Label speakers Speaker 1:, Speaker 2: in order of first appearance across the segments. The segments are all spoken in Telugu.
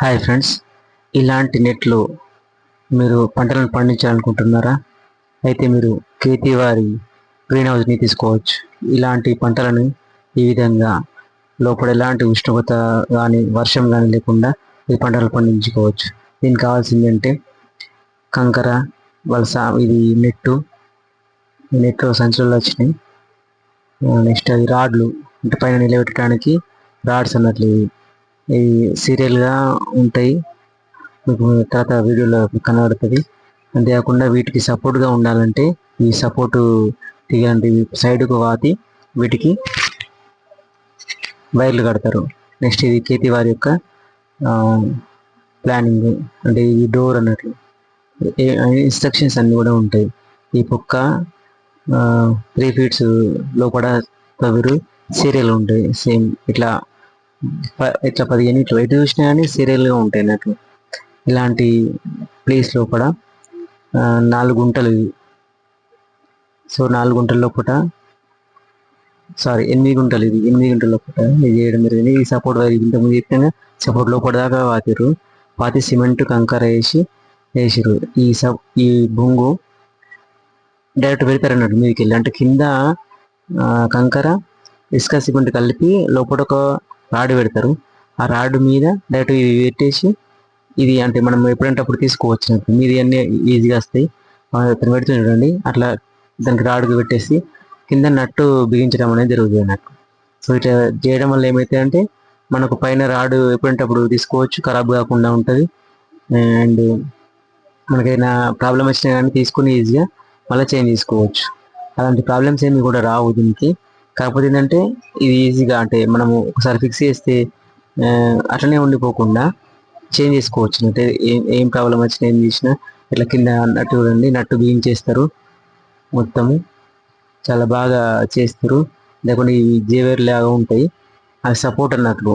Speaker 1: Hi friends. ఇలాంటి నెట్లు మీరు పంటలను పండించాలనుకుంటున్నారా? అయితే మీరు కేతి వారి గ్రీన్ హౌస్ని తీసుకోవచ్చు. ఇలాంటి పంటలను ఈ విధంగా లోపల ఎలాంటి ఉష్ణోగ్రత కానీ వర్షం కానీ లేకుండా ఈ పంటలు పండించుకోవచ్చు. దీనికి కావాల్సింది అంటే కంకర వలస ఇది నెట్టు. నెట్లో సంచులలో వచ్చినాయి. నెక్స్ట్ అది రాడ్లు. అంటే పైన నిలబెట్టడానికి రాడ్స్ అన్నట్లు ఇవి. ఈ సీరియల్గా ఉంటాయి. మీకు తర్వాత వీడియోలో కనబడుతుంది. అంతేకాకుండా వీటికి సపోర్ట్గా ఉండాలంటే ఈ సపోర్టు తీయాలంటే సైడ్కు వాతి వీటికి వైర్లు కడతారు. నెక్స్ట్ ఇది కేతి వారి యొక్క ప్లానింగ్ అంటే ఈ డోర్ అన్నట్లు. ఇన్స్ట్రక్షన్స్ అన్నీ కూడా ఉంటాయి. ఈ పొక్క త్రీ ఫీట్స్ లోపల తవిరు సీరియల్ ఉంటాయి. సేమ్ ఇట్లా ఇట్లా పదిహేను ఇట్లా ఎటు చూసినా కానీ సీరియల్గా ఉంటాయి నాకు. ఇలాంటి ప్లేస్ లోపల నాలుగు గుంటలు సో నాలుగు గుంటల లోపల సారీ ఎనిమిది గుంటలు ఇది ఎనిమిది గుంటల లోపల ఇది చేయడం జరిగింది. ఈ సపోర్ట్ వైర్ ఇంత ముందు చెప్పిన సపోర్ట్ లోపల దాకా వాతిరు పాతి సిమెంట్ కంకర వేసి వేసిరు ఈ సబ్ ఈ బొంగు డైరెక్ట్ పెడతారు అన్నట్టు మీదకి వెళ్ళి అంటే కింద కంకర ఇసుక సిమెంట్ కలిపి లోపల ఒక రాడ్ పెడతారు. ఆ రాడ్ మీద డైరెక్ట్ ఇది పెట్టేసి ఇది అంటే మనం ఎప్పుడంటే అప్పుడు తీసుకోవచ్చు. మీది అన్నీ ఈజీగా వస్తాయి. అతను పెడుతుంది చూడండి. అట్లా దానికి రాడ్కి పెట్టేసి కింద నట్టు బిగించడం అనేది జరుగుతుంది అన్నట్టు సో ఇట్లా చేయడం వల్ల ఏమైతే అంటే మనకు పైన రాడ్ ఎప్పుడంటే అప్పుడు తీసుకోవచ్చు. ఖరాబ్ కాకుండా ఉంటుంది. అండ్ మనకైనా ప్రాబ్లం వచ్చినా కానీ తీసుకుని ఈజీగా మళ్ళీ చేంజ్ తీసుకోవచ్చు అలాంటి ప్రాబ్లమ్స్ ఏమి కూడా రావు దీనికి. కాకపోతే ఏంటంటే ఇది ఈజీగా అంటే మనము ఒకసారి ఫిక్స్ చేస్తే అట్లనే ఉండిపోకుండా చేంజ్ చేసుకోవచ్చు. అంటే ఏం ఏం ప్రాబ్లం వచ్చినా ఏం చేసినా ఇట్లా కింద నట్టు చూడండి నట్టు బిగించేస్తారు మొత్తము చాలా బాగా చేస్తారు. లేకుంటే ఇవి జేవేర్ లాగా ఉంటాయి. అవి సపోర్ట్ అన్నట్లు.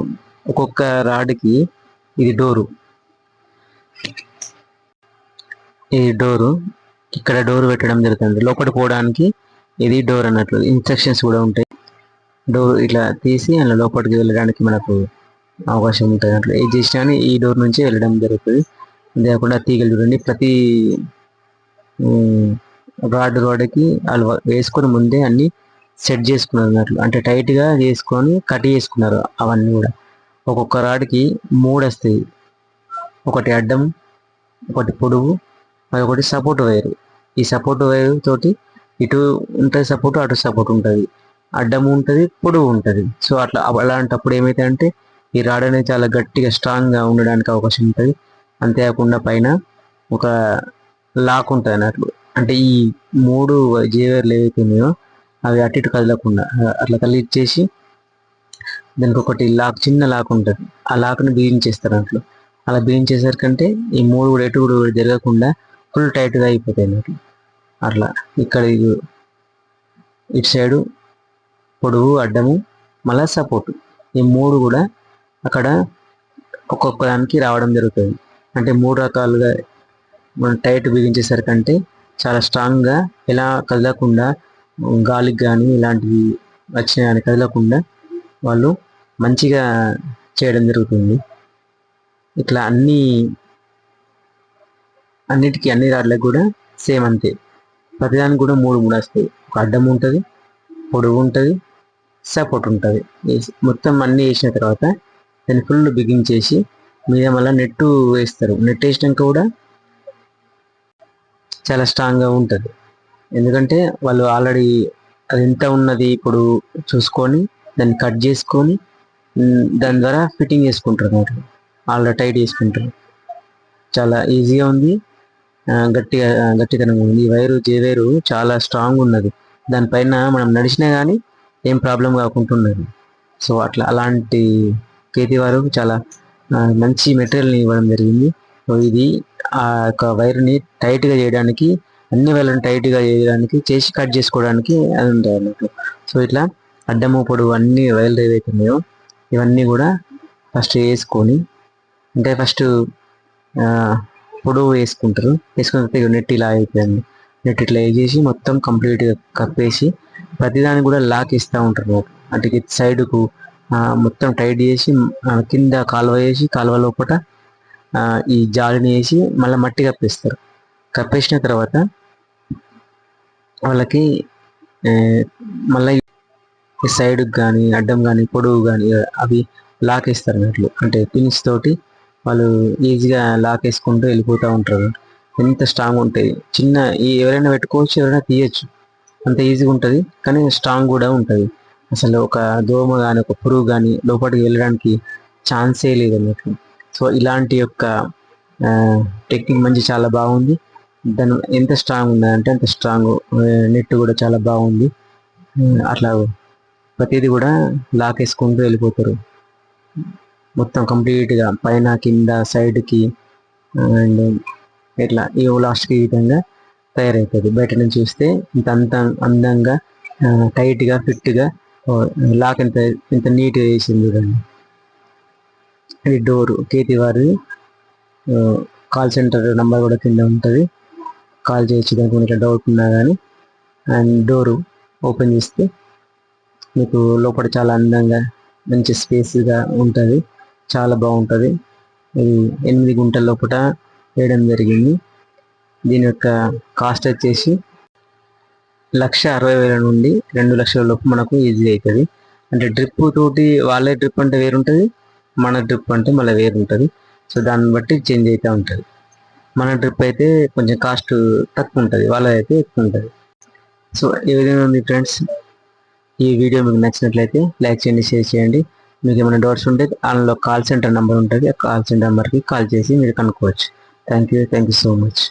Speaker 1: ఒక్కొక్క రాడ్కి ఇది డోరు ఈ డోరు ఇక్కడ డోర్ పెట్టడం జరుగుతుంది. లోపల పోవడానికి ఇది డోర్ అన్నట్లు. ఇన్స్ట్రక్షన్స్ కూడా ఉంటాయి. డోర్ ఇట్లా తీసి అందులో లోపలికి వెళ్ళడానికి మనకు అవకాశం ఉంటుంది. అట్లా ఏది చేసినా ఈ డోర్ నుంచి వెళ్ళడం జరుగుతుంది. అంతేకాకుండా తీగలు చూడండి. ప్రతి రాడ్ రాడ్కి వాళ్ళు వేసుకొని ముందే అన్ని సెట్ చేసుకున్నారు అన్నట్లు. అంటే టైట్గా చేసుకొని కట్ చేసుకున్నారు అవన్నీ కూడా. ఒక్కొక్క రాడ్కి మూడు వస్తాయి. ఒకటి అడ్డం ఒకటి పొడుగు అదొకటి సపోర్ట్ వైర్ ఈ సపోర్ట్ వైర్ తోటి ఇటు ఉంటుంది సపోర్ట్ అటు సపోర్ట్ ఉంటుంది. అడ్డం ఉంటుంది పొడవు ఉంటుంది. సో అట్లా అలాంటప్పుడు ఏమైతే అంటే ఈ రాడ్ అనేది చాలా గట్టిగా స్ట్రాంగ్గా ఉండడానికి అవకాశం ఉంటుంది. అంతేకాకుండా పైన ఒక లాక్ ఉంటుంది అన్నట్లు అంటే ఈ మూడు జేవర్లు ఏవైతే ఉన్నాయో అవి అటు ఇటు కదలకుండా అట్లా కలిగించేసి దానికి ఒకటి లాక్ చిన్న లాక్ ఉంటుంది. ఆ లాక్ని బిగించేస్తారు అన్నట్లు. అలా బిగించేసరికంటే ఈ మూడు కూడా ఎటు కూడా జరగకుండా ఫుల్ టైట్గా అయిపోతాయి అన్నట్లు. అట్లా ఇక్కడ ఇది ఇటు సైడు పొడవు అడ్డము మళ్ళా సపోర్ట్. ఈ మూడు కూడా అక్కడ ఒక్కొక్క దానికి రావడం జరుగుతుంది. అంటే మూడు రకాలుగా మనం టైట్ బిగించేసరికంటే చాలా స్ట్రాంగ్గా ఎలా కదలకుండా గాలికి కానీ ఇలాంటివి వచ్చినా కానీ కదలకుండా వాళ్ళు మంచిగా చేయడం జరుగుతుంది. ఇట్లా అన్ని అన్నిటికీ అన్ని రాడ్లకు కూడా సేమ్ అంతే. ప్రతిదానికి కూడా మూడు మూడు వస్తాయి. ఒక అడ్డం ఉంటుంది పొడవు ఉంటుంది సపోర్ట్ ఉంటుంది. మొత్తం అన్నీ వేసిన తర్వాత దాన్ని ఫుల్ బిగించేసి మీద మళ్ళీ నెట్టు వేస్తారు. నెట్ వేసినాక కూడా చాలా స్ట్రాంగ్గా ఉంటుంది. ఎందుకంటే వాళ్ళు ఆల్రెడీ అది ఎంత ఉన్నది ఇప్పుడు చూసుకొని దాన్ని కట్ చేసుకొని దాని ద్వారా ఫిట్టింగ్ చేసుకుంటారు అన్నమాట ఆల్రెడీ టైట్ చేసుకుంటారు చాలా ఈజీగా ఉంది. గట్టిగా ఆ, గట్టితనంగా ఉంది. ఈ వైరు జే వైరు చాలా స్ట్రాంగ్ ఉన్నది. దానిపైన మనం నడిచినా కానీ ఏం ప్రాబ్లం కాకుండా సో అట్లా అలాంటి కేతి వారు చాలా మంచి మెటీరియల్ని ఇవ్వడం జరిగింది. సో ఇది ఆ యొక్క వైర్ని టైట్గా చేయడానికి అన్ని వైర్లను టైట్గా చేయడానికి చేసి కట్ చేసుకోవడానికి అది ఉంటాయి అన్నట్టు. సో ఇట్లా అడ్డము పొడవు అన్ని వైర్లు ఏవైతే ఉన్నాయో ఇవన్నీ కూడా ఫస్ట్ వేసుకొని అంటే ఫస్ట్ పొడవు వేసుకుంటారు. వేసుకున్న తర్వాత నెట్ ఇలా అయిపోయింది. నెట్ ఇట్లా వేసేసి మొత్తం కంప్లీట్గా కప్పేసి ప్రతిదానికి కూడా లాక్ ఇస్తూ ఉంటారు అంటే సైడ్కు మొత్తం టైట్ చేసి కింద కాలువ వేసి కాలువ లోపల ఈ జాలిని వేసి మళ్ళీ మట్టి కప్పేస్తారు. కప్పేసిన తర్వాత వాళ్ళకి మళ్ళీ సైడ్కి కానీ అడ్డం కానీ పొడవు కానీ అవి లాక్ వేస్తారు అన్నట్లు అంటే పిన్స్ తోటి వాళ్ళు ఈజీగా లాక్ వేసుకుంటూ వెళ్ళిపోతూ ఉంటారు. ఎంత స్ట్రాంగ్ ఉంటాయి చిన్న ఈ ఎవరైనా పెట్టుకోవచ్చు ఎవరైనా తీయచ్చు. అంత ఈజీగా ఉంటుంది కానీ స్ట్రాంగ్ కూడా ఉంటుంది. అసలు ఒక దోమ కానీ ఒక పురుగు కానీ లోపలికి వెళ్ళడానికి ఛాన్సే లేదు అన్నట్టు. సో ఇలాంటి యొక్క టెక్నిక్ మంచి చాలా బాగుంది. దాని ఎంత స్ట్రాంగ్ ఉందంటే అంత స్ట్రాంగ్ నెట్ కూడా చాలా బాగుంది. అట్లా ప్రతిదీ కూడా లాక్ వేసుకుంటూ వెళ్ళిపోతారు. మొత్తం కంప్లీట్గా పైన కింద సైడ్కి అండ్ ఇట్లా ఈ లాస్ట్కి ఈ విధంగా తయారవుతుంది బయట నుంచి చూస్తే ఇంత అంత అందంగా టైట్గా ఫిట్గా లాక్ ఎంత ఇంత నీట్గా వేసింది చూడండి. ఇది డోరు కేతి వారి కాల్ సెంటర్ నంబర్ కూడా కింద ఉంటుంది. కాల్ చేయొచ్చు దానికి ఏమైనా డౌట్ ఉన్నా కానీ అండ్ డోరు ఓపెన్ చేస్తే మీకు లోపల చాలా అందంగా మంచి స్పేస్గా ఉంటుంది. చాలా బాగుంటుంది. ఇది ఎనిమిది గుంటల లోపల వేయడం జరిగింది. దీని యొక్క కాస్ట్ వచ్చేసి లక్ష అరవై వేల నుండి రెండు లక్షల లోపు మనకు ఈజీ అవుతుంది అంటే డ్రిప్ తోటి వాళ్ళే డ్రిప్ అంటే వేరుంటుంది మన డ్రిప్ అంటే మళ్ళీ వేరుంటుంది. సో దాన్ని బట్టి చేంజ్ అవుతూ ఉంటుంది. మన డ్రిప్ అయితే కొంచెం కాస్ట్ తక్కువ ఉంటుంది వాళ్ళదైతే ఎక్కువ ఉంటుంది. సో ఈ విధంగా ఉంది ఫ్రెండ్స్ ఈ వీడియో మీకు నచ్చినట్లయితే లైక్ చేయండి షేర్ చేయండి. మీకు ఏమైనా డౌట్స్ ఉంటే అందులో కాల్ సెంటర్ నెంబర్ ఉంటుంది ఆ కాల్ సెంటర్ నెంబర్కి కాల్ చేసి మీరు కనుక్కోవచ్చు. Thank you thank you so much